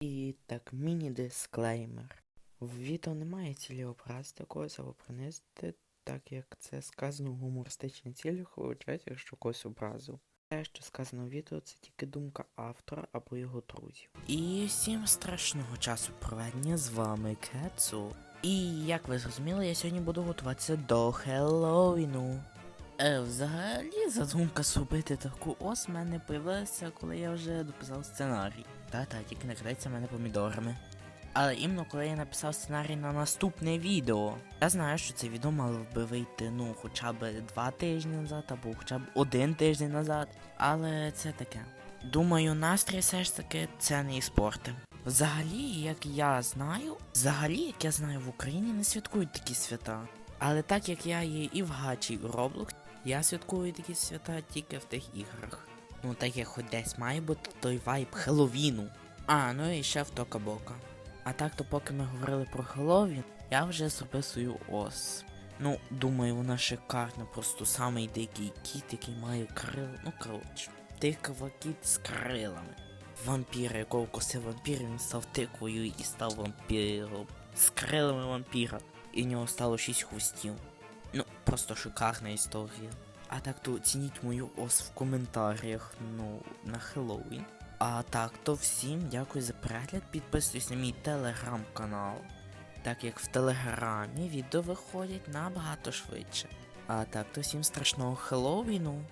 І так, міні-дисклеймер. В відео немає цілі образити когось або принести, так як це сказано в гумористичній цілі, виходить, якщо когось образив. Те, що сказано в відео, це тільки думка автора або його друзів. І всім страшного часу проведення з вами Кецу. І як ви зрозуміли, я сьогодні буду готуватися до Хеллоуіну. Е, взагалі, задумка зробити таку ос мене появилася, коли я вже дописав сценарій. Та-та, тільки накриється мене помідорами. Але іменно коли я написав сценарій на наступне відео. Я знаю, що це відео мало би вийти, ну, хоча б два тижні назад, або хоча б один тиждень назад. Але це таке. Думаю, настрій все ж таки це не іспорти. Взагалі, як я знаю, взагалі, як я знаю, в Україні не святкують такі свята. Але так як я є і в Гачі, і в Roblox, я святкую такі свята тільки в тих іграх. Ну так як хоч десь має бути той вайб Хеллоуіну. А, ну і ще в Тока Бока. А так то поки ми говорили про Хеллоуін, я вже зробив свою ос. Ну, думаю, вона шикарна, просто самий дикий кіт, який має крил. Ну коротше, тикава кіт з крилами. Вампір, якого вкусив вампір, він став тиквою і став вампіром. З крилами вампіра. І в нього стало 6 хвостів. Ну, просто шикарна історія. А так то оцініть мою ос в коментарях, ну, на Хеллоуін. А так то всім дякую за перегляд. Підписуйтесь на мій телеграм-канал, так як в телеграмі відео виходять набагато швидше. А так то всім страшного Хеллоуіну.